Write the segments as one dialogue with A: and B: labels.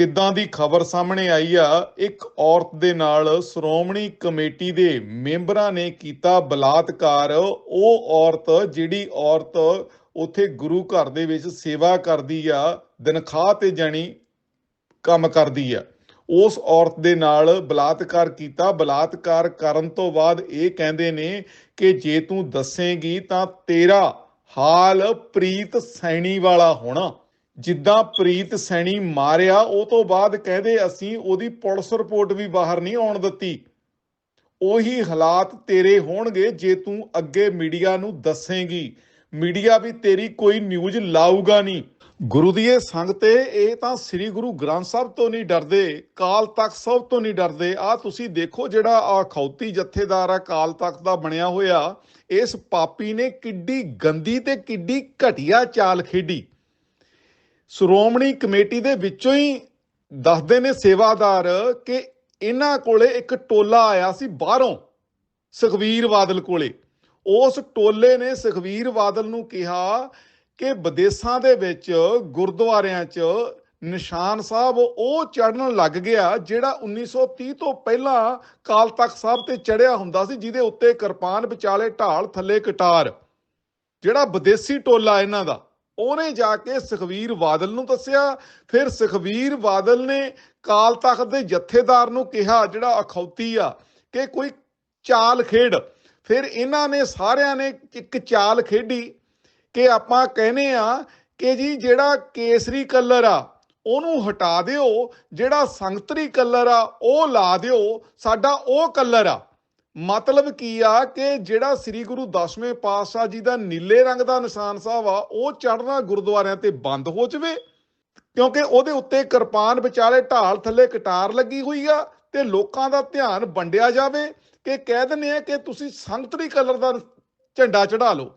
A: ਕਿੱਦਾਂ ਦੀ ਖਬਰ ਸਾਹਮਣੇ ਆਈ ਆ? ਇੱਕ ਔਰਤ ਦੇ ਨਾਲ ਸ਼੍ਰੋਮਣੀ ਕਮੇਟੀ ਦੇ ਮੈਂਬਰਾਂ ਨੇ ਕੀਤਾ ਬਲਾਤਕਾਰ। ਉਹ ਔਰਤ, ਜਿਹੜੀ ਔਰਤ ਉੱਥੇ ਗੁਰੂ ਘਰ ਦੇ ਵਿੱਚ ਸੇਵਾ ਕਰਦੀ ਆ ਦਿਨਖਾਹ ਤੇ ਜਾਣੀ ਕੰਮ ਕਰਦੀ ਆ, ਉਸ ਔਰਤ ਦੇ ਨਾਲ ਬਲਾਤਕਾਰ ਕੀਤਾ। ਬਲਾਤਕਾਰ ਕਰਨ ਤੋਂ ਬਾਅਦ ਇਹ ਕਹਿੰਦੇ ਨੇ ਕਿ ਜੇ ਤੂੰ ਦੱਸੇਂਗੀ ਤਾਂ ਤੇਰਾ ਹਾਲ ਪ੍ਰੀਤ ਸੈਣੀ ਵਾਲਾ ਹੋਣਾ। ਜਿੱਦਾਂ ਪ੍ਰੀਤ ਸੈਣੀ ਮਾਰਿਆ, ਉਹ ਤੋਂ ਬਾਅਦ ਕਹਿੰਦੇ ਅਸੀਂ ਉਹਦੀ ਪੁਲਿਸ ਰਿਪੋਰਟ ਵੀ ਬਾਹਰ ਨਹੀਂ ਆਉਣ ਦਿੱਤੀ। ਉਹੀ ਹਾਲਾਤ ਤੇਰੇ ਹੋਣਗੇ ਜੇ ਤੂੰ ਅੱਗੇ ਮੀਡੀਆ ਨੂੰ ਦੱਸੇਂਗੀ। ਮੀਡੀਆ ਵੀ ਤੇਰੀ ਕੋਈ ਨਿਊਜ਼ ਲਾਊਗਾ ਨਹੀਂ। ਗੁਰੂ ਦੀ ਇਹ ਸੰਗਤੇ ਇਹ ਤਾਂ ਸ੍ਰੀ ਗੁਰੂ ਗ੍ਰੰਥ ਸਾਹਿਬ ਤੋਂ ਨਹੀਂ ਡਰਦੇ, ਕਾਲ ਤਖਤ ਸਾਹਿਬ ਤੋਂ ਨਹੀਂ ਡਰਦੇ। ਆ ਤੁਸੀਂ ਦੇਖੋ ਜਿਹੜਾ ਆ ਖੌਤੀ ਜਥੇਦਾਰ ਆ, ਕਾਲ ਤਖਤ ਦਾ ਬਣਿਆ ਹੋਇਆ, ਇਸ ਪਾਪੀ ਨੇ ਕਿੱਡੀ ਗੰਦੀ ਤੇ ਕਿੱਡੀ ਘਟੀਆ ਚਾਲ ਖੇਡੀ। ਸ਼੍ਰੋਮਣੀ ਕਮੇਟੀ ਦੇ ਵਿੱਚੋਂ ਹੀ ਦੱਸਦੇ ਨੇ ਸੇਵਾਦਾਰ ਕਿ ਇਹਨਾਂ ਕੋਲੇ ਇੱਕ ਟੋਲਾ ਆਇਆ ਸੀ ਬਾਹਰੋਂ, ਸੁਖਵੀਰ ਬਾਦਲ ਕੋਲੇ। ਉਸ ਟੋਲੇ ਨੇ ਸੁਖਵੀਰ ਬਾਦਲ ਨੂੰ ਕਿਹਾ ਕਿ ਵਿਦੇਸ਼ਾਂ ਦੇ ਵਿੱਚ ਗੁਰਦੁਆਰਿਆਂ 'ਚ ਨਿਸ਼ਾਨ ਸਾਹਿਬ ਉਹ ਚੜਨ ਲੱਗ ਗਿਆ ਜਿਹੜਾ 1930 ਤੋਂ ਪਹਿਲਾਂ ਕਾਲ ਤਖਤ ਸਾਹਿਬ ਤੇ ਚੜਿਆ ਹੁੰਦਾ ਸੀ, ਜਿਹਦੇ ਉੱਤੇ ਕਿਰਪਾਨ ਵਿਚਾਲੇ ਢਾਲ ਥੱਲੇ ਕਟਾਰ, ਜਿਹੜਾ ਵਿਦੇਸ਼ੀ ਟੋਲਾ ਇਹਨਾਂ ਦਾ। ਉਹਨੇ ਜਾ ਕੇ ਸੁਖਵੀਰ ਬਾਦਲ ਨੂੰ ਦੱਸਿਆ। ਫਿਰ ਸੁਖਵੀਰ ਬਾਦਲ ਨੇ ਕਾਲ ਤਖਤ ਦੇ ਜਥੇਦਾਰ ਨੂੰ ਕਿਹਾ, ਜਿਹੜਾ ਅਖੌਤੀ ਆ, ਕਿ ਕੋਈ ਚਾਲ ਖੇਡ। ਫਿਰ ਇਹਨਾਂ ਨੇ ਸਾਰਿਆਂ ਨੇ ਇੱਕ ਚਾਲ ਖੇਡੀ ਕਿ ਆਪਾਂ ਕਹਿੰਦੇ ਆ ਕਿ ਜੀ ਜਿਹੜਾ ਕੇਸਰੀ ਕਲਰ ਆ, ਉਹਨੂੰ ਹਟਾ ਦਿਓ, ਜਿਹੜਾ ਸੰਗਤਰੀ ਕਲਰ ਆ, ਉਹ ਲਾ ਦਿਓ, ਸਾਡਾ ਉਹ ਕਲਰ ਆ। ਮਤਲਬ ਕੀ ਆ ਕਿ ਜਿਹੜਾ ਸ੍ਰੀ ਗੁਰੂ ਦਸਵੇਂ ਪਾਤਸ਼ਾਹ ਜੀ ਦਾ ਨੀਲੇ ਰੰਗ ਦਾ ਨਿਸ਼ਾਨ ਸਾਹਿਬ ਆ, ਉਹ ਚੜਨਾ ਗੁਰਦੁਆਰਿਆਂ ਤੇ ਬੰਦ ਹੋ ਜਵੇ? ਕਿਉਂਕਿ ਉਹਦੇ ਉੱਤੇ ਕਿਰਪਾਨ ਵਿਚਾਲੇ ਢਾਲ ਥੱਲੇ ਕਟਾਰ ਲੱਗੀ ਹੋਈ ਆ ਤੇ ਲੋਕਾਂ ਦਾ ਧਿਆਨ ਵੰਡਿਆ ਜਾਵੇ ਕਿ ਕਹਿ ਦਿੰਦੇ ਆ ਕਿ ਤੁਸੀਂ ਸੰਗਤਰੀ ਕਲਰ ਦਾ ਝੰਡਾ ਚੜਾ ਲਓ।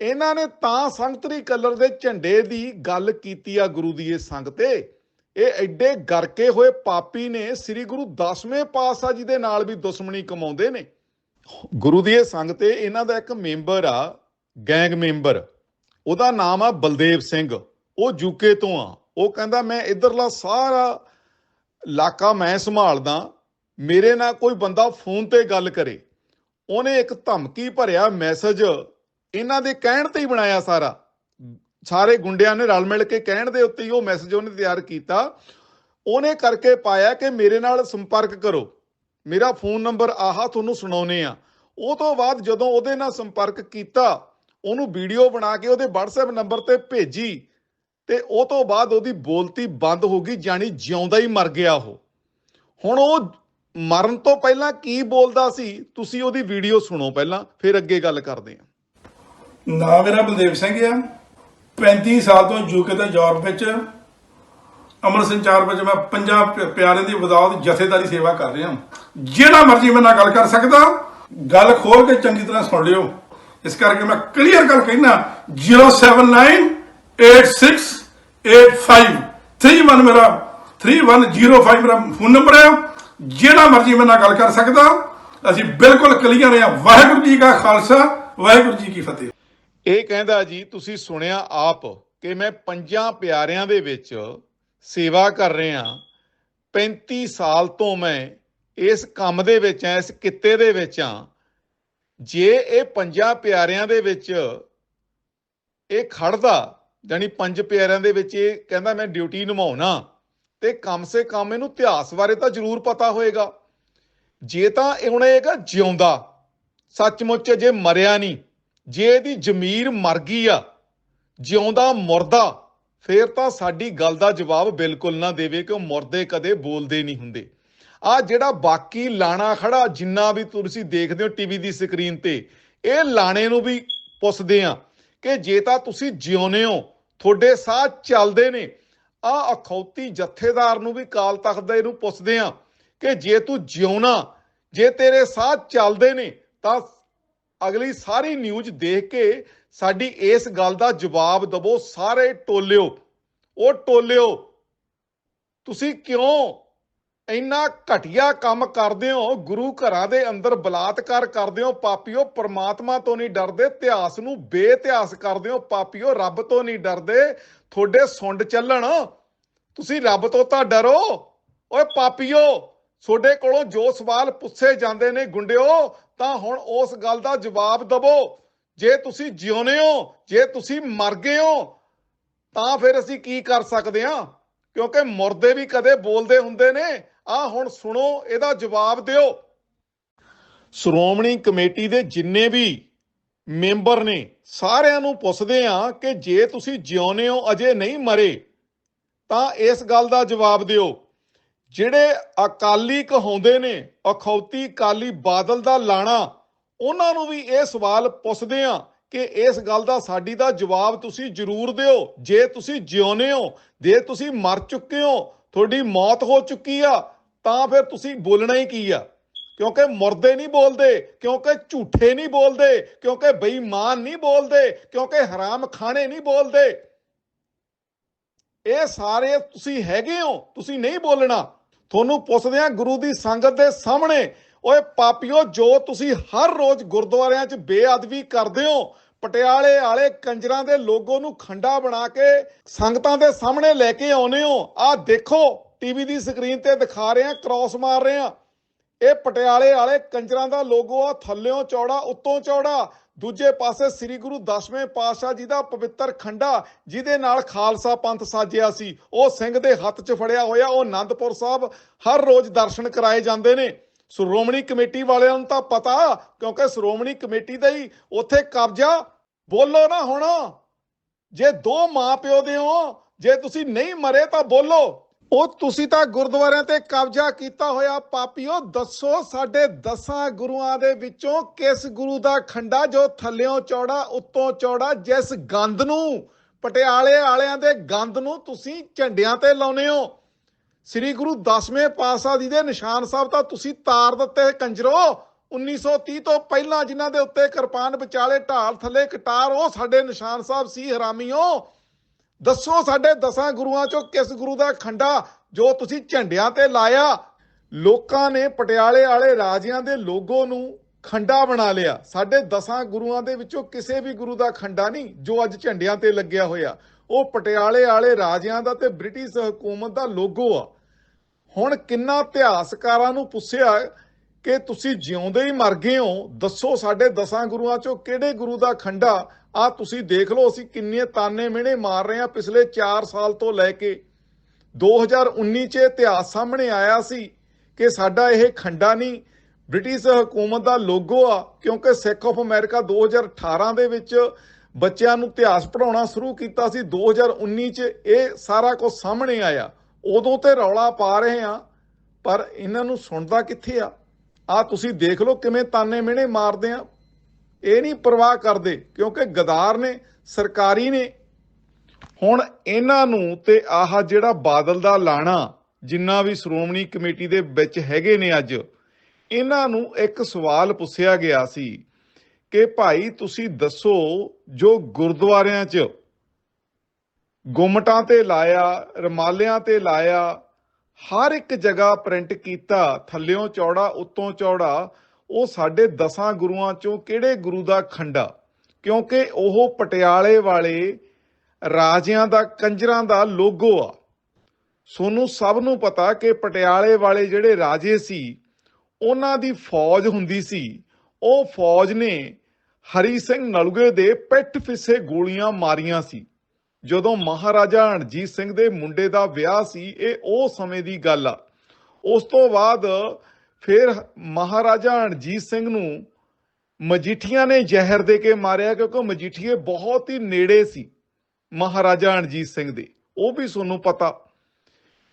A: ਇਹਨਾਂ ਨੇ ਤਾਂ ਸੰਗਤਰੀ ਕਲਰ ਦੇ ਝੰਡੇ ਦੀ ਗੱਲ ਕੀਤੀ ਆ ਗੁਰੂ ਦੀ ਇਹ ਸੰਗ ਤੇ। ਇਹ ਐਡੇ ਗਰਕੇ ਹੋਏ ਪਾਪੀ ਨੇ, ਸ੍ਰੀ ਗੁਰੂ ਦਸਵੇਂ ਪਾਤਸ਼ਾਹ ਜੀ ਦੇ ਨਾਲ ਵੀ ਦੁਸ਼ਮਣੀ ਕਮਾਉਂਦੇ ਨੇ। ਗੁਰੂ ਦੀ ਇਹ ਸੰਗ ਤੇ ਇਹਨਾਂ ਦਾ ਇੱਕ ਮੈਂਬਰ ਆ, ਗੈਂਗ ਮੈਂਬਰ। ਉਹਦਾ ਨਾਮ ਆ ਬਲਦੇਵ ਸਿੰਘ। ਉਹ ਯੂਕੇ ਤੋਂ ਆ। ਉਹ ਕਹਿੰਦਾ, ਮੈਂ ਇਧਰਲਾ ਸਾਰਾ ਇਲਾਕਾ ਮੈਂ ਸੰਭਾਲਦਾ। ਮੇਰੇ ਨਾਲ ਕੋਈ ਬੰਦਾ ਫੋਨ ਤੇ ਗੱਲ ਕਰੇ। ਉਹਨੇ ਇੱਕ ਧਮਕੀ ਭਰਿਆ, ਮੈਸੇਜ। ਇਹਨਾਂ ਦੇ ਕਹਿਣ ਤੇ ਹੀ ਬਣਾਇਆ ਸਾਰਾ। ਸਾਰੇ ਗੁੰਡਿਆਂ ਨੇ ਰਲ ਮਿਲ ਕੇ ਕਹਿਣ ਦੇ ਉੱਤੇ ਹੀ ਉਹ ਮੈਸੇਜ ਉਹਨੇ ਤਿਆਰ ਕੀਤਾ। ਉਹਨੇ ਕਰਕੇ ਪਾਇਆ ਕਿ ਮੇਰੇ ਨਾਲ ਸੰਪਰਕ ਕਰੋ। ਮੇਰਾ ਫੋਨ ਨੰਬਰ ਆਹਾ ਤੁਹਾਨੂੰ ਸੁਣਾਉਨੇ ਆ। ਉਹ ਤੋਂ ਬਾਅਦ ਜਦੋਂ ਉਹਦੇ ਨਾਲ ਸੰਪਰਕ ਕੀਤਾ, ਉਹਨੂੰ ਵੀਡੀਓ ਬਣਾ ਕੇ ਉਹਦੇ WhatsApp ਨੰਬਰ ਤੇ ਭੇਜੀ ਤੇ ਉਹ ਤੋਂ ਬਾਅਦ ਉਹਦੀ ਬੋਲਤੀ ਬੰਦ ਹੋ ਗਈ ਜਾਨੀ ਜਿਉਂਦਾ ਹੀ ਮਰ ਗਿਆ ਉਹ। ਹੁਣ ਉਹ ਮਰਨ ਤੋਂ ਪਹਿਲਾਂ ਕੀ ਬੋਲਦਾ ਸੀ, ਤੁਸੀਂ ਉਹਦੀ ਵੀਡੀਓ ਸੁਣੋ ਪਹਿਲਾਂ, ਫਿਰ ਅੱਗੇ ਗੱਲ ਕਰਦੇ ਹਾਂ
B: ਨਾਮ ਮੇਰਾ ਬਲਦੇਵ ਸਿੰਘ ਆ। 35 ਸਾਲ ਤੋਂ ਯੂਕੇ ਤੇ ਯੂਰਪ ਵਿੱਚ ਅਮਰ ਸੰਚਾਰ ਵਿੱਚ ਮੈਂ ਪੰਜਾਂ ਪਿਆਰਿਆਂ ਦੀ ਵਿਦਾਤ ਜਥੇਦਾਰੀ ਸੇਵਾ ਕਰ ਰਿਹਾ ਜਿਹੜਾ ਮਰਜ਼ੀ ਮੇਰੇ ਨਾਲ ਗੱਲ ਕਰ ਸਕਦਾ, ਗੱਲ ਖੋਲ ਕੇ ਚੰਗੀ ਤਰ੍ਹਾਂ ਸੁਣ ਲਿਓ। ਇਸ ਕਰਕੇ ਮੈਂ ਕਲੀਅਰ ਗੱਲ ਕਹਿਣਾ 079868531 ਮੇਰਾ 3105 ਮੇਰਾ ਫੋਨ ਨੰਬਰ ਹੈ ਜਿਹੜਾ ਮਰਜ਼ੀ ਮੇਰੇ ਨਾਲ ਗੱਲ ਕਰ ਸਕਦਾ, ਅਸੀਂ ਬਿਲਕੁਲ ਕਲੀਅਰ ਹਾਂ। ਵਾਹਿਗੁਰੂ ਜੀ ਕਾ ਖਾਲਸਾ, ਵਾਹਿਗੁਰੂ ਜੀ ਕੀ ਫਤਿਹ।
A: ਇਹ ਕਹਿੰਦਾ ਜੀ, ਤੁਸੀਂ ਸੁਣਿਆ ਆਪ ਕਿ ਮੈਂ ਪੰਜਾਂ ਪਿਆਰਿਆਂ ਦੇ ਵਿੱਚ ਸੇਵਾ ਕਰ ਰਿਹਾ 35 ਸਾਲ ਤੋਂ ਮੈਂ ਇਸ ਕੰਮ ਦੇ ਵਿੱਚ ਆ ਇਸ ਕਿੱਤੇ ਦੇ ਵਿੱਚ ਆ ਜੇ ਇਹ ਪੰਜਾਂ ਪਿਆਰਿਆਂ ਦੇ ਵਿੱਚ ਇਹ ਖੜਦਾ ਜਾਨੀ ਪੰਜ ਪਿਆਰਿਆਂ ਦੇ ਵਿੱਚ ਇਹ ਕਹਿੰਦਾ ਮੈਂ ਡਿਊਟੀ ਨਿਭਾਉਣਾ, ਤੇ ਕਮ ਸੇ ਕਮ ਇਹਨੂੰ ਇਤਿਹਾਸ ਬਾਰੇ ਤਾਂ ਜ਼ਰੂਰ ਪਤਾ ਹੋਏਗਾ। ਜੇ ਤਾਂ ਇਹ ਹੁਣ ਇਹਗਾ ਹੈਗਾ ਜਿਉਂਦਾ, ਸੱਚਮੁੱਚ ਜੇ ਮਰਿਆ ਨਹੀਂ ਜੇ ਇਹਦੀ ਜ਼ਮੀਰ ਮਰ ਗਈ ਆ, ਜਿਉਂਦਾ ਮੁਰਦਾ, ਫੇਰ ਤਾਂ ਸਾਡੀ ਗੱਲ ਦਾ ਜਵਾਬ ਬਿਲਕੁਲ ਨਾ ਦੇਵੇ ਕਿ ਉਹ ਮੁਰਦੇ ਕਦੇ ਬੋਲਦੇ ਨਹੀਂ ਹੁੰਦੇ। ਆ ਜਿਹੜਾ ਬਾਕੀ ਲਾਣਾ ਖੜਾ, ਜਿੰਨਾ ਵੀ ਤੁਸੀਂ ਦੇਖਦੇ ਹੋ ਟੀਵੀ ਦੀ ਸਕਰੀਨ ਤੇ, ਇਹ ਲਾਣੇ ਨੂੰ ਵੀ ਪੁੱਛਦੇ ਆ ਕਿ ਜੇ ਤਾਂ ਤੁਸੀਂ ਜਿਉਂਦੇ ਹੋ, ਤੁਹਾਡੇ ਸਾਹ ਚੱਲਦੇ ਨੇ, ਆ ਅਖੌਤੀ ਜਥੇਦਾਰ ਨੂੰ ਵੀ ਕਾਲ ਤਖਤ ਦਾ ਇਹਨੂੰ ਪੁੱਛਦੇ ਆ ਕਿ ਜੇ ਤੂੰ ਜਿਉਣਾ, ਜੇ ਤੇਰੇ ਸਾਹ ਚੱਲਦੇ ਨੇ, ਤਾਂ ਅਗਲੀ ਸਾਰੀ ਨਿਊਜ਼ ਦੇਖ ਕੇ ਸਾਡੀ ਇਸ ਗੱਲ ਦਾ ਜਵਾਬ ਦਵੋ ਸਾਰੇ ਟੋਲਿਓ। ਉਹ ਟੋਲਿਓ, ਤੁਸੀਂ ਕਿਉਂ ਇੰਨਾ ਘਟੀਆ ਕੰਮ ਕਰਦੇ ਹੋ? ਗੁਰੂ ਘਰਾਂ ਦੇ ਅੰਦਰ ਬਲਾਤਕਾਰ ਕਰਦੇ ਹੋ ਪਾਪੀਓ, ਪ੍ਰਮਾਤਮਾ ਤੋਂ ਨਹੀਂ ਡਰਦੇ, ਇਤਿਹਾਸ ਨੂੰ ਬੇਇਤਿਹਾਸ ਕਰਦੇ ਹੋ ਪਾਪੀਓ, ਰੱਬ ਤੋਂ ਨਹੀਂ ਡਰਦੇ, ਤੁਹਾਡੇ ਸੁੰਡ ਚੱਲਣ। ਤੁਸੀਂ ਰੱਬ ਤੋਂ ਤਾਂ ਡਰੋ। ਓਏ ਪਾਪੀਓ, ਤੁਹਾਡੇ ਕੋਲੋਂ ਜੋ ਸਵਾਲ ਪੁੱਛੇ ਜਾਂਦੇ ਨੇ ਗੁੰਡਿਓ ਤਾਂ ਹੁਣ ਉਸ ਗੱਲ ਦਾ ਜਵਾਬ ਦਵੋ। ਜੇ ਤੁਸੀਂ ਜਿਉਂਦੇ ਹੋ, ਜੇ ਤੁਸੀਂ ਮਰ ਗਏ ਹੋ, ਤਾਂ ਫਿਰ ਅਸੀਂ ਕੀ ਕਰ ਸਕਦੇ ਹਾਂ? ਕਿਉਂਕਿ ਮੁਰਦੇ ਵੀ ਕਦੇ ਬੋਲਦੇ ਹੁੰਦੇ ਨੇ। ਆ ਹੁਣ ਸੁਣੋ, ਇਹਦਾ ਜਵਾਬ ਦਿਓ। ਸ਼੍ਰੋਮਣੀ ਕਮੇਟੀ ਦੇ ਜਿੰਨੇ ਵੀ ਮੈਂਬਰ ਨੇ, ਸਾਰਿਆਂ ਨੂੰ ਪੁੱਛਦੇ ਆ ਕਿ ਜੇ ਤੁਸੀਂ ਜਿਉਂਦੇ ਹੋ, ਅਜੇ ਨਹੀਂ ਮਰੇ, ਤਾਂ ਇਸ ਗੱਲ ਦਾ ਜਵਾਬ ਦਿਓ। ਜਿਹੜੇ ਅਕਾਲੀ ਕਹਾਉਂਦੇ ਨੇ, ਅਖੌਤੀ ਕਾਲੀ ਬਾਦਲ ਦਾ ਲਾਣਾ, ਉਹਨਾਂ ਨੂੰ ਵੀ ਇਹ ਸਵਾਲ ਪੁੱਛਦੇ ਆ ਕਿ ਇਸ ਗੱਲ ਦਾ ਸਾਡੀ ਦਾ ਜਵਾਬ ਤੁਸੀਂ ਜ਼ਰੂਰ ਦਿਓ। ਜੇ ਤੁਸੀਂ ਜਿਉਂਦੇ ਹੋ, ਜੇ ਤੁਸੀਂ ਮਰ ਚੁੱਕੇ ਹੋ, ਤੁਹਾਡੀ ਮੌਤ ਹੋ ਚੁੱਕੀ ਆ, ਤਾਂ ਫਿਰ ਤੁਸੀਂ ਬੋਲਣਾ ਹੀ ਕੀ ਆ? ਕਿਉਂਕਿ ਮੁਰਦੇ ਨਹੀਂ ਬੋਲਦੇ, ਕਿਉਂਕਿ ਝੂਠੇ ਨਹੀਂ ਬੋਲਦੇ, ਕਿਉਂਕਿ ਬੇਈਮਾਨ ਨਹੀਂ ਬੋਲਦੇ, ਕਿਉਂਕਿ ਹਰਾਮ ਖਾਣੇ ਨਹੀਂ ਬੋਲਦੇ। ਇਹ ਸਾਰੇ ਤੁਸੀਂ ਹੈਗੇ ਹੋ, ਤੁਸੀਂ ਨਹੀਂ ਬੋਲਣਾ। ਤੁਹਾਨੂੰ ਪੁੱਛਦੇ ਆ ਗੁਰੂ ਦੀ ਸੰਗਤ ਦੇ ਸਾਹਮਣੇ। ਓਏ ਪਾਪੀਓ, ਜੋ ਤੁਸੀਂ ਹਰ ਰੋਜ਼ ਗੁਰਦੁਆਰਿਆਂ 'ਚ ਬੇਅਦਬੀ ਕਰਦੇ ਹੋ, ਪਟਿਆਲੇ ਵਾਲੇ ਕੰਜਰਾਂ ਦੇ ਲੋਗੋ ਨੂੰ ਖੰਡਾ ਬਣਾ ਕੇ ਸੰਗਤਾਂ ਦੇ ਸਾਹਮਣੇ ਲੈ ਕੇ ਆਉਨੇ ਹੋ। ਆਹ ਦੇਖੋ, ਟੀਵੀ ਦੀ ਸਕਰੀਨ ਤੇ ਦਿਖਾ ਰਹੇ ਆ ਕ੍ਰਾਸ ਮਾਰ ਰਹੇ ਆ ਇਹ ਪਟਿਆਲੇ ਵਾਲੇ ਕੰਜਰਾਂ ਦਾ ਲੋਗੋ ਆ, ਥੱਲਿਓਂ ਚੌੜਾ, ਉੱਤੋਂ ਚੌੜਾ। ਦੂਜੇ ਪਾਸੇ ਸ੍ਰੀ ਗੁਰੂ ਦਸਵੇਂ ਪਾਤਸ਼ਾਹ ਜੀ ਦਾ ਪਵਿੱਤਰ ਖੰਡਾ, ਜਿਹਦੇ ਨਾਲ ਖਾਲਸਾ ਪੰਥ ਸਾਜਿਆ ਸੀ, ਉਹ ਸਿੰਘ ਦੇ ਹੱਥ 'ਚ ਫੜਿਆ ਹੋਇਆ, ਉਹ ਆਨੰਦਪੁਰ ਸਾਹਿਬ ਹਰ ਰੋਜ਼ ਦਰਸ਼ਨ ਕਰਾਏ ਜਾਂਦੇ ਨੇ। ਸ਼੍ਰੋਮਣੀ ਕਮੇਟੀ ਵਾਲਿਆਂ ਨੂੰ ਤਾਂ ਪਤਾ, ਕਿਉਂਕਿ ਸ਼੍ਰੋਮਣੀ ਕਮੇਟੀ ਦਾ ਹੀ ਉੱਥੇ ਕਬਜ਼ਾ। ਬੋਲੋ ਨਾ ਹੁਣ, ਜੇ ਦੋ ਮਾਂ ਪਿਓ ਦੇ ਹੋ, ਜੇ ਤੁਸੀਂ ਨਹੀਂ ਮਰੇ ਤਾਂ ਬੋਲੋ। ਉਹ ਤੁਸੀਂ ਤਾਂ ਗੁਰਦੁਆਰਿਆਂ ਤੇ ਕਬਜ਼ਾ ਕੀਤਾ ਹੋਇਆ ਪਾਪੀਓ, ਦੱਸੋ ਸਾਡੇ ਦਸਾਂ ਗੁਰੂਆਂ ਦੇ ਵਿੱਚੋਂ ਕਿਸ ਗੁਰੂ ਦਾ ਖੰਡਾ ਜੋ ਥੱਲਿਓਂ ਚੌੜਾ, ਉੱਤੋਂ ਚੌੜਾ, ਜਿਸ ਗੰਦ ਨੂੰ, ਪਟਿਆਲੇ ਵਾਲਿਆਂ ਦੇ ਗੰਦ ਨੂੰ ਤੁਸੀਂ ਝੰਡਿਆਂ ਤੇ ਲਾਉਨੇ ਹੋ? ਸ੍ਰੀ ਗੁਰੂ ਦਸਵੇਂ ਪਾਤਸ਼ਾਹ ਜੀ ਦੇ ਨਿਸ਼ਾਨ ਸਾਹਿਬ ਤਾਂ ਤੁਸੀਂ ਤਾਰ ਦਿੱਤੇ ਕੰਜਰੋ। 1930 ਤੋਂ ਪਹਿਲਾਂ ਜਿਨ੍ਹਾਂ ਦੇ ਉੱਤੇ ਕਿਰਪਾਨ ਵਿਚਾਲੇ ਢਾਲ ਥੱਲੇ ਕਟਾਰ ਉਹ ਸਾਡੇ ਨਿਸ਼ਾਨ ਸਾਹਿਬ ਸੀ, ਹਰਾਮੀਓ। ਦੱਸੋ ਸਾਡੇ ਦਸਾਂ ਗੁਰੂਆਂ ਚੋਂ ਕਿਸ ਗੁਰੂ ਦਾ ਖੰਡਾ ਜੋ ਤੁਸੀਂ ਝੰਡਿਆਂ ਤੇ ਲਾਇਆ? ਲੋਕਾਂ ਨੇ ਪਟਿਆਲੇ ਵਾਲੇ ਰਾਜਿਆਂ ਦੇ ਲੋਗੋ ਨੂੰ ਖੰਡਾ ਬਣਾ ਲਿਆ। ਸਾਡੇ ਦਸਾਂ ਗੁਰੂਆਂ ਦੇ ਵਿੱਚੋਂ ਕਿਸੇ ਵੀ ਗੁਰੂ ਦਾ ਖੰਡਾ ਨਹੀਂ, ਜੋ ਅੱਜ ਝੰਡਿਆਂ ਤੇ ਲੱਗਿਆ ਹੋਇਆ। ਉਹ ਪਟਿਆਲੇ ਵਾਲੇ ਰਾਜਿਆਂ ਦਾ ਤੇ ਬ੍ਰਿਟਿਸ਼ ਹਕੂਮਤ ਦਾ ਲੋਗੋ ਆ। ਹੁਣ ਕਿੰਨਾ ਇਤਿਹਾਸਕਾਰਾਂ ਨੂੰ ਪੁੱਛਿਆ ਕਿ ਤੁਸੀਂ ਜਿਉਂਦੇ ਹੀ ਮਰ ਗਏ ਹੋ, ਦੱਸੋ ਸਾਡੇ ਦਸਾਂ ਗੁਰੂਆਂ ਚੋਂ ਕਿਹੜੇ ਗੁਰੂ ਦਾ ਖੰਡਾ, ਆ ਤੁਸੀਂ ਦੇਖ ਲਓ ਅਸੀਂ ਕਿੰਨੇ ਤਾਨੇ ਮਿਹਣੇ ਮਾਰ ਰਹੇ ਆ ਪਿਛਲੇ 4 ਸਾਲ ਤੋਂ ਲੈ ਕੇ। 2019 ਚ ਇਤਿਹਾਸ ਸਾਹਮਣੇ ਆਇਆ ਸੀ ਕਿ ਸਾਡਾ ਇਹ ਖੰਡਾ ਨਹੀਂ, ਬ੍ਰਿਟਿਸ਼ ਹਕੂਮਤ ਦਾ ਲੋਗੋ ਆ, ਕਿਉਂਕਿ ਸਿੱਖ ਆਫ ਅਮਰੀਕਾ 2018 ਦੇ ਵਿੱਚ ਬੱਚਿਆਂ ਨੂੰ ਇਤਿਹਾਸ ਪੜਾਉਣਾ ਸ਼ੁਰੂ ਕੀਤਾ ਸੀ। 2019 ਚ ਇਹ ਸਾਰਾ ਕੁਝ ਸਾਹਮਣੇ ਆਇਆ। ਉਦੋਂ ਤੇ ਰੌਲਾ ਪਾ ਰਹੇ ਆ ਪਰ ਇਹਨਾਂ ਨੂੰ ਸੁਣਦਾ ਕਿੱਥੇ ਆ? ਆ ਤੁਸੀਂ ਦੇਖ ਲਓ ਕਿਵੇਂ ਤਾਨੇ ਮਿਹਣੇ ਮਾਰਦੇ ਆ। ਇਹ ਨਹੀਂ ਪਰਵਾਹ ਕਰਦੇ, ਕਿਉਂਕਿ ਗਦਾਰ ਨੇ, ਸਰਕਾਰੀ ਨੇ। ਹੁਣ ਇਹਨਾਂ ਨੂੰ ਤੇ ਆਹ ਜਿਹੜਾ ਬਾਦਲ ਦਾ ਲਾਣਾ, ਜਿੰਨਾ ਵੀ ਸ਼੍ਰੋਮਣੀ ਕਮੇਟੀ ਦੇ ਵਿੱਚ ਹੈਗੇ ਨੇ ਅੱਜ, ਇਹਨਾਂ ਨੂੰ ਇੱਕ ਸਵਾਲ ਪੁੱਛਿਆ ਗਿਆ ਸੀ ਕਿ ਭਾਈ ਤੁਸੀਂ ਦੱਸੋ, ਜੋ ਗੁਰਦੁਆਰਿਆਂ 'ਚ ਗੁੰਮਟਾਂ ਤੇ ਲਾਇਆ, ਰਮਾਲਿਆਂ ਤੇ ਲਾਇਆ ਹਰ ਇੱਕ ਜਗ੍ਹਾ ਪ੍ਰਿੰਟ ਕੀਤਾ, ਥੱਲਿਓਂ ਚੌੜਾ, ਉੱਤੋਂ ਚੌੜਾ, ਉਹ ਸਾਡੇ ਦਸਾਂ ਗੁਰੂਆਂ ਚੋਂ ਕਿਹੜੇ ਗੁਰੂ ਦਾ ਖੰਡਾ? ਕਿਉਂਕਿ ਉਹ ਪਟਿਆਲੇ ਵਾਲੇ ਰਾਜਿਆਂ ਦਾ, ਕੰਜਰਾਂ ਦਾ ਲੋਗੋ ਆ। ਸੋਨੂੰ ਸਭ ਨੂੰ ਪਤਾ ਕਿ ਪਟਿਆਲੇ ਵਾਲੇ ਜਿਹੜੇ ਰਾਜੇ ਸੀ, ਉਹਨਾਂ ਦੀ ਫੌਜ ਹੁੰਦੀ ਸੀ। ਉਹ ਫੌਜ ਨੇ ਹਰੀ ਸਿੰਘ ਨਲੂਏ ਦੇ ਪਿੱਠ ਪਿੱਛੇ ਗੋਲੀਆਂ ਮਾਰੀਆਂ ਸੀ। ਜਦੋਂ ਮਹਾਰਾਜਾ ਰਣਜੀਤ ਸਿੰਘ ਦੇ ਮੁੰਡੇ ਦਾ ਵਿਆਹ ਸੀ, ਇਹ ਉਹ ਸਮੇਂ ਦੀ ਗੱਲ ਆ। ਉਸ ਤੋਂ ਬਾਅਦ ਫਿਰ ਮਹਾਰਾਜਾ ਰਣਜੀਤ ਸਿੰਘ ਨੂੰ ਮਜੀਠੀਆਂ ਨੇ ਜ਼ਹਿਰ ਦੇ ਕੇ ਮਾਰਿਆ, ਕਿਉਂਕਿ ਮਜੀਠੀਏ ਬਹੁਤ ਹੀ ਨੇੜੇ ਸੀ ਮਹਾਰਾਜਾ ਰਣਜੀਤ ਸਿੰਘ ਦੇ। ਉਹ ਵੀ ਤੁਹਾਨੂੰ ਪਤਾ।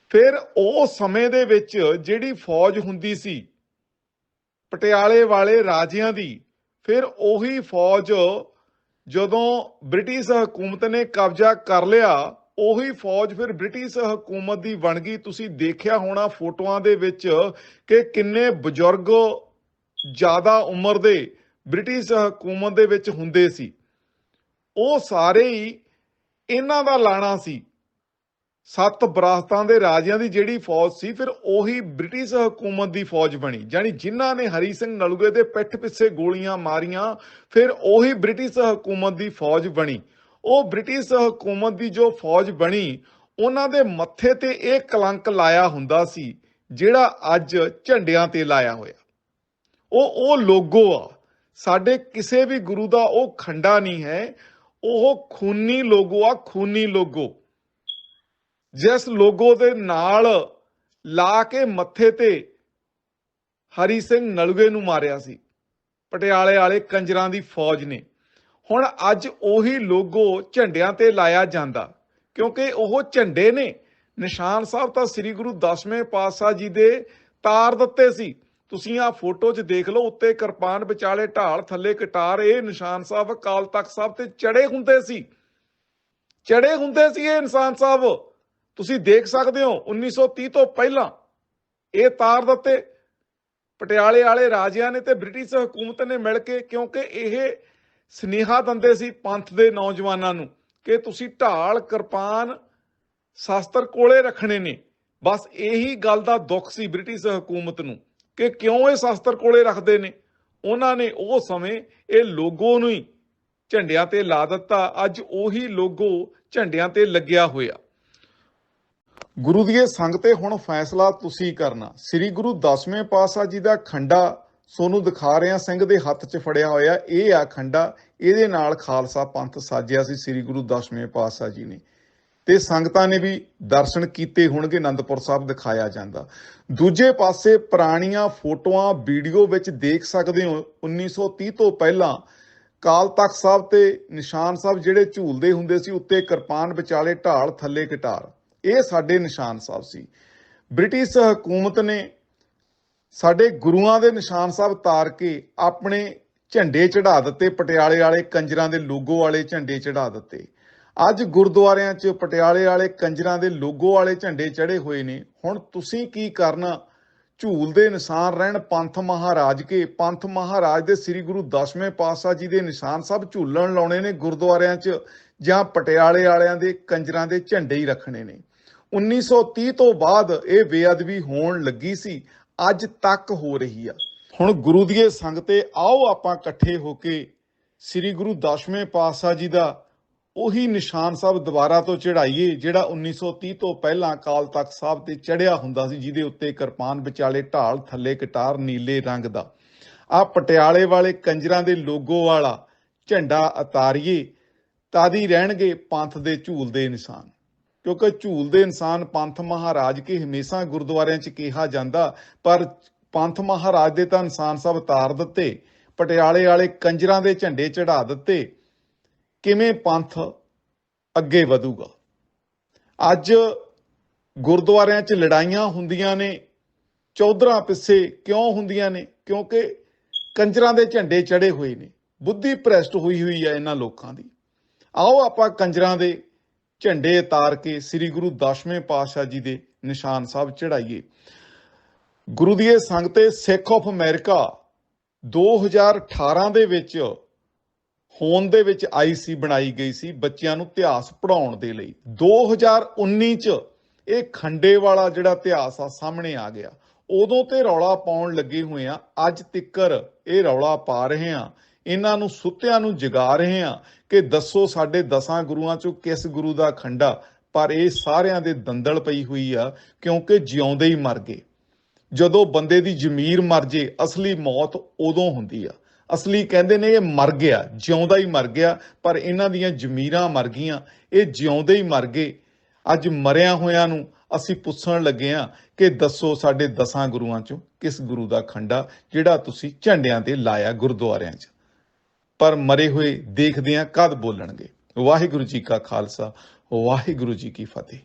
A: ਫਿਰ ਉਹ ਸਮੇਂ ਦੇ ਵਿੱਚ ਜਿਹੜੀ ਫੌਜ ਹੁੰਦੀ ਸੀ, ਪਟਿਆਲੇ ਵਾਲੇ ਰਾਜਿਆਂ ਦੀ, ਫਿਰ ਉਹੀ ਫੌਜ ਜਦੋਂ ਬ੍ਰਿਟਿਸ਼ ਹਕੂਮਤ ਨੇ ਕਬਜ਼ਾ ਕਰ ਲਿਆ, ਉਹੀ ਫੌਜ ਫਿਰ ਬ੍ਰਿਟਿਸ਼ ਹਕੂਮਤ ਦੀ ਬਣ ਗਈ। ਤੁਸੀਂ ਦੇਖਿਆ ਹੋਣਾ ਫੋਟੋਆਂ ਦੇ ਵਿੱਚ ਕਿ ਕਿੰਨੇ ਬਜ਼ੁਰਗ ਜ਼ਿਆਦਾ ਉਮਰ ਦੇ ਬ੍ਰਿਟਿਸ਼ ਹਕੂਮਤ ਦੇ ਵਿੱਚ ਹੁੰਦੇ ਸੀ। ਉਹ ਸਾਰੇ ਹੀ ਇਹਨਾਂ ਦਾ ਲਾਣਾ ਸੀ। ਸੱਤ ਬਰਾਸਤਾਂ ਦੇ ਰਾਜਿਆਂ ਦੀ ਜਿਹੜੀ ਫੌਜ ਸੀ, ਫਿਰ ਉਹੀ ਬ੍ਰਿਟਿਸ਼ ਹਕੂਮਤ ਦੀ ਫੌਜ ਬਣੀ। ਯਾਨੀ ਜਿਨ੍ਹਾਂ ਨੇ ਹਰੀ ਸਿੰਘ ਨਲੂਏ ਦੇ ਪਿੱਠ ਪਿੱਛੇ ਗੋਲੀਆਂ ਮਾਰੀਆਂ, ਫਿਰ ਉਹੀ ਬ੍ਰਿਟਿਸ਼ ਹਕੂਮਤ ਦੀ ਫੌਜ ਬਣੀ। ਉਹ ਬ੍ਰਿਟਿਸ਼ ਹਕੂਮਤ ਦੀ ਜੋ ਫੌਜ ਬਣੀ, ਉਹਨਾਂ ਦੇ ਮੱਥੇ ਤੇ ਇਹ ਕਲੰਕ ਲਾਇਆ ਹੁੰਦਾ ਸੀ, ਜਿਹੜਾ ਅੱਜ ਝੰਡਿਆਂ ਤੇ ਲਾਇਆ ਹੋਇਆ। ਉਹ ਉਹ ਲੋਗੋ ਆ। ਸਾਡੇ ਕਿਸੇ ਵੀ ਗੁਰੂ ਦਾ ਉਹ ਖੰਡਾ ਨਹੀਂ ਹੈ। ਉਹ ਖੂਨੀ ਲੋਗੋ ਆ, ਖੂਨੀ ਲੋਗੋ। ਜਿਸ ਲੋਗੋ ਦੇ ਨਾਲ ਲਾ ਕੇ ਮੱਥੇ ਤੇ ਹਰੀ ਸਿੰਘ ਨਲੂਏ ਨੂੰ ਮਾਰਿਆ ਸੀ। ਪਟਿਆਲੇ ਵਾਲੇ ਕੰਜਰਾਂ ਦੀ ਫੌਜ ਨੇ। ਹੁਣ ਅੱਜ ਉਹੀ ਲੋਗੋ ਝੰਡਿਆਂ ਤੇ ਲਾਇਆ ਜਾਂਦਾ, ਕਿਉਂਕਿ ਉਹ ਝੰਡੇ ਨੇ। ਨਿਸ਼ਾਨ ਸਾਹਿਬ ਤਾਂ ਸ੍ਰੀ ਗੁਰੂ ਦਸਵੇਂ ਪਾਤਸ਼ਾਹ ਜੀ ਦੇ ਤਾਰ ਦਿੱਤੇ ਸੀ। ਤੁਸੀਂ ਆ ਫੋਟੋ 'ਚ ਦੇਖ ਲਓ, ਉੱਤੇ ਕਿਰਪਾਨ ਵਿਚਾਲੇ ਢਾਲ, ਥੱਲੇ ਕਟਾਰ, ਇਹ ਨਿਸ਼ਾਨ ਸਾਹਿਬ ਅਕਾਲ ਤਖਤ ਸਾਹਿਬ ਤੇ ਚੜੇ ਹੁੰਦੇ ਸੀ। ਚੜੇ ਹੁੰਦੇ ਸੀ ਇਹ ਇਨਸਾਨ ਸਾਹਿਬ। ਤੁਸੀਂ ਦੇਖ ਸਕਦੇ ਹੋ 1930 ਤੋਂ ਪਹਿਲਾਂ ਇਹ ਤਾਰ ਦਿੱਤੇ ਪਟਿਆਲੇ ਵਾਲੇ ਰਾਜਿਆਂ ਨੇ ਤੇ ਬ੍ਰਿਟਿਸ਼ ਹਕੂਮਤ ਨੇ ਮਿਲ ਕੇ, ਕਿਉਂਕਿ ਇਹ ਸਨੇਹਾ ਦਿੰਦੇ ਸੀ ਪੰਥ ਦੇ ਨੌਜਵਾਨਾਂ ਨੂੰ ਕਿ ਤੁਸੀਂ ਢਾਲ, ਕਿਰਪਾਨ, ਸ਼ਾਸਤਰ ਕੋਲੇ ਰੱਖਣੇ ਨੇ। ਬਸ ਇਹੀ ਗੱਲ ਦਾ ਦੁੱਖ ਸੀ ਬ੍ਰਿਟਿਸ਼ ਹਕੂਮਤ ਨੂੰ ਕਿ ਕਿਉਂ ਇਹ ਸ਼ਾਸਤਰ ਕੋਲੇ ਰੱਖਦੇ ਨੇ? ਉਹਨਾਂ ਨੇ ਉਹ ਸਮੇਂ ਇਹ ਲੋਗੋ ਨੂੰ ਹੀ ਝੰਡਿਆਂ ਤੇ ਲਾ ਦਿੱਤਾ। ਅੱਜ ਉਹੀ ਲੋਗੋ ਝੰਡਿਆਂ ਤੇ ਲੱਗਿਆ ਹੋਇਆ। ਗੁਰੂ ਦੀ ਇਹ ਸੰਗ ਤੇ ਹੁਣ ਫੈਸਲਾ ਤੁਸੀਂ ਕਰਨਾ। ਸ੍ਰੀ ਗੁਰੂ ਦਸਵੇਂ ਪਾਤਸ਼ਾਹ ਜੀ ਦਾ ਖੰਡਾ ਸੋਨੂੰ ਦਿਖਾ ਰਿਹਾ ਸਿੰਘ ਦੇ ਹੱਥ 'ਚ ਫੜਿਆ ਹੋਇਆ। ਇਹ ਆ ਖੰਡਾ, ਇਹਦੇ ਨਾਲ ਖਾਲਸਾ ਪੰਥ ਸਾਜਿਆ ਸੀ ਸ੍ਰੀ ਗੁਰੂ ਦਸਵੇਂ ਪਾਤਸ਼ਾਹ ਜੀ ਨੇ। ਤੇ ਸੰਗਤਾਂ ਨੇ ਵੀ ਦਰਸ਼ਨ ਕੀਤੇ ਹੋਣਗੇ, ਅਨੰਦਪੁਰ ਸਾਹਿਬ ਦਿਖਾਇਆ ਜਾਂਦਾ। ਦੂਜੇ ਪਾਸੇ ਪੁਰਾਣੀਆਂ ਫੋਟੋਆਂ, ਵੀਡੀਓ ਵਿੱਚ ਦੇਖ ਸਕਦੇ ਹੋ 1930 ਤੋਂ ਪਹਿਲਾਂ ਕਾਲ ਤਖਤ ਸਾਹਿਬ ਤੇ ਨਿਸ਼ਾਨ ਸਾਹਿਬ ਜਿਹੜੇ ਝੂਲਦੇ ਹੁੰਦੇ ਸੀ, ਉੱਤੇ ਕਿਰਪਾਨ ਵਿਚਾਲੇ ਢਾਲ ਥੱਲੇ ਗਿਟਾਰ ਇਹ ਸਾਡੇ ਨਿਸ਼ਾਨ ਸਾਹਿਬ ਸੀ। ਬ੍ਰਿਟਿਸ਼ ਹਕੂਮਤ ਨੇ ਸਾਡੇ ਗੁਰੂਆਂ ਦੇ ਨਿਸ਼ਾਨ ਸਾਹਿਬ ਤਾਰ ਕੇ ਆਪਣੇ ਝੰਡੇ ਚੜਾ ਦਿੱਤੇ, ਪਟਿਆਲੇ ਵਾਲੇ ਕੰਜਰਾਂ ਦੇ ਲੋਗੋ ਵਾਲੇ ਝੰਡੇ ਚੜਾ ਦਿੱਤੇ। ਅੱਜ ਗੁਰਦੁਆਰਿਆਂ 'ਚ ਪਟਿਆਲੇ ਵਾਲੇ ਕੰਜਰਾਂ ਦੇ ਲੋਗੋ ਵਾਲੇ ਝੰਡੇ ਚੜੇ ਹੋਏ ਨੇ। ਹੁਣ ਤੁਸੀਂ ਕੀ ਕਰਨਾ? ਝੂਲ ਦੇ ਨਿਸ਼ਾਨ ਰਹਿਣ, ਪੰਥ ਮਹਾਰਾਜ ਕੇ। ਪੰਥ ਮਹਾਰਾਜ ਦੇ ਸ੍ਰੀ ਗੁਰੂ ਦਸਵੇਂ ਪਾਤਸ਼ਾਹ ਜੀ ਦੇ ਨਿਸ਼ਾਨ ਸਭ ਝੂਲਣ ਲਾਉਣੇ ਨੇ ਗੁਰਦੁਆਰਿਆਂ 'ਚ ਜਾਂ ਪਟਿਆਲੇ ਵਾਲਿਆਂ ਦੇ ਕੰਜਰਾਂ ਦੇ ਝੰਡੇ ਹੀ ਰੱਖਣੇ ਨੇ। 1930 ਤੋਂ ਬਾਅਦ ਇਹ ਬੇਅਦਬੀ ਹੋਣ ਲੱਗੀ ਸੀ। ਅੱਜ ਤੱਕ ਹੋ ਰਹੀ ਆ। ਹੁਣ ਗੁਰੂ ਦੀਏ ਸੰਗ ਤੇ ਆਓ ਆਪਾਂ ਇਕੱਠੇ ਹੋ ਕੇ ਸ੍ਰੀ ਗੁਰੂ ਦਸਵੇਂ ਪਾਤਸ਼ਾਹ ਜੀ ਦਾ ਉਹੀ ਨਿਸ਼ਾਨ ਸਾਹਿਬ ਦੁਬਾਰਾ ਤੋਂ ਚੜਾਈਏ ਜਿਹੜਾ 1930 ਤੋਂ ਪਹਿਲਾਂ ਅਕਾਲ ਤਖਤ ਸਾਹਿਬ ਤੇ ਚੜਿਆ ਹੁੰਦਾ ਸੀ, ਜਿਹਦੇ ਉੱਤੇ ਕਿਰਪਾਨ ਵਿਚਾਲੇ ਢਾਲ ਥੱਲੇ ਕਟਾਰ ਨੀਲੇ ਰੰਗ ਦਾ। ਆ ਪਟਿਆਲੇ ਵਾਲੇ ਕੰਜਰਾਂ ਦੇ ਲੋਗੋ ਵਾਲਾ ਝੰਡਾ ਉਤਾਰੀਏ ਤਾਦੀ ਰਹਿਣਗੇ ਪੰਥ ਦੇ ਝੂਲ ਦੇ ਨਿਸ਼ਾਨ। ਕਿਉਂਕਿ ਝੂਲ ਦੇ ਇਨਸਾਨ ਪੰਥ ਮਹਾਰਾਜ ਕੇ ਹਮੇਸ਼ਾ ਗੁਰਦੁਆਰਿਆਂ 'ਚ ਕਿਹਾ ਜਾਂਦਾ, ਪਰ ਪੰਥ ਮਹਾਰਾਜ ਦੇ ਤਾਂ ਇਨਸਾਨ ਸਭ ਤਾਰ ਦਿੱਤੇ, ਪਟਿਆਲੇ ਵਾਲੇ ਕੰਜਰਾਂ ਦੇ ਝੰਡੇ ਚੜਾ ਦਿੱਤੇ। ਕਿਵੇਂ ਪੰਥ ਅੱਗੇ ਵਧੂਗਾ? ਅੱਜ ਗੁਰਦੁਆਰਿਆਂ 'ਚ ਲੜਾਈਆਂ ਹੁੰਦੀਆਂ ਨੇ, ਚੌਧਰਾਂ ਪਿੱਛੇ ਕਿਉਂ ਹੁੰਦੀਆਂ ਨੇ? ਕਿਉਂਕਿ ਕੰਜਰਾਂ ਦੇ ਝੰਡੇ ਚੜੇ ਹੋਏ ਨੇ, ਬੁੱਧੀ ਭ੍ਰਸ਼ਟ ਹੋਈ ਹੋਈ ਹੈ ਇਹਨਾਂ ਲੋਕਾਂ ਦੀ। ਆਓ ਆਪਾਂ ਕੰਜਰਾਂ ਦੇ ਝੰਡੇ ਉਤਾਰ ਕੇ ਸ੍ਰੀ ਗੁਰੂ ਦਸਵੇਂ ਪਾਤਸ਼ਾਹ ਜੀ ਦੇ ਨਿਸ਼ਾਨ ਸਾਹਿਬ ਚੜਾਈਏ ਗੁਰੂ ਦੀ ਇਹ ਸੰਗ ਤੇ ਸਿੱਖ ਆਫ ਅਮਰੀਕਾ 2018 ਦੇ ਵਿੱਚ ਹੋਣ ਦੇ ਵਿੱਚ ਆਈਸੀ ਬਣਾਈ ਗਈ ਸੀ ਬੱਚਿਆਂ ਨੂੰ ਇਤਿਹਾਸ ਪੜਾਉਣ ਦੇ ਲਈ। 2019 ਚ ਇਹ ਖੰਡੇ ਵਾਲਾ ਜਿਹੜਾ ਇਤਿਹਾਸ ਆ ਸਾਹਮਣੇ ਆ ਗਿਆ। ਉਦੋਂ ਤੇ ਰੌਲਾ ਪਾਉਣ ਲੱਗੇ ਹੋਏ ਆ, ਅੱਜ ਤਿੱਕਰ ਇਹ ਰੌਲਾ ਪਾ ਰਹੇ ਆ। ਇਹਨਾਂ ਨੂੰ ਸੁੱਤਿਆਂ ਨੂੰ ਜਗਾ ਰਹੇ ਹਾਂ ਕਿ ਦੱਸੋ ਸਾਡੇ ਦਸਾਂ ਗੁਰੂਆਂ ਚੋਂ ਕਿਸ ਗੁਰੂ ਦਾ ਖੰਡਾ? ਪਰ ਇਹ ਸਾਰਿਆਂ ਦੇ ਦੰਦਲ ਪਈ ਹੋਈ ਆ, ਕਿਉਂਕਿ ਜਿਉਂਦੇ ਹੀ ਮਰ ਗਏ। ਜਦੋਂ ਬੰਦੇ ਦੀ ਜ਼ਮੀਰ ਮਰ ਜੇ, ਅਸਲੀ ਮੌਤ ਉਦੋਂ ਹੁੰਦੀ ਆ। ਅਸਲੀ ਕਹਿੰਦੇ ਨੇ ਇਹ ਮਰ ਗਿਆ, ਜਿਉਂਦਾ ਹੀ ਮਰ ਗਿਆ, ਪਰ ਇਹਨਾਂ ਦੀਆਂ ਜ਼ਮੀਰਾਂ ਮਰ ਗਈਆਂ। ਇਹ ਜਿਉਂਦੇ ਹੀ ਮਰ ਗਏ। ਅੱਜ ਮਰਿਆ ਹੋਇਆਂ ਨੂੰ ਅਸੀਂ ਪੁੱਛਣ ਲੱਗੇ ਆ ਕਿ ਦੱਸੋ ਸਾਡੇ ਦਸਾਂ ਗੁਰੂਆਂ ਚੋਂ ਕਿਸ ਗੁਰੂ ਦਾ ਖੰਡਾ, ਜਿਹੜਾ ਤੁਸੀਂ ਝੰਡਿਆਂ ਤੇ ਲਾਇਆ ਗੁਰਦੁਆਰਿਆਂ 'ਚ? ਪਰ ਮਰੇ ਹੋਏ ਦੇਖਦਿਆਂ ਕਦ ਬੋਲਣਗੇ? ਵਾਹਿਗੁਰੂ ਜੀ ਕਾ ਖਾਲਸਾ ਵਾਹਿਗੁਰੂ ਜੀ ਕੀ ਫਤਿਹ।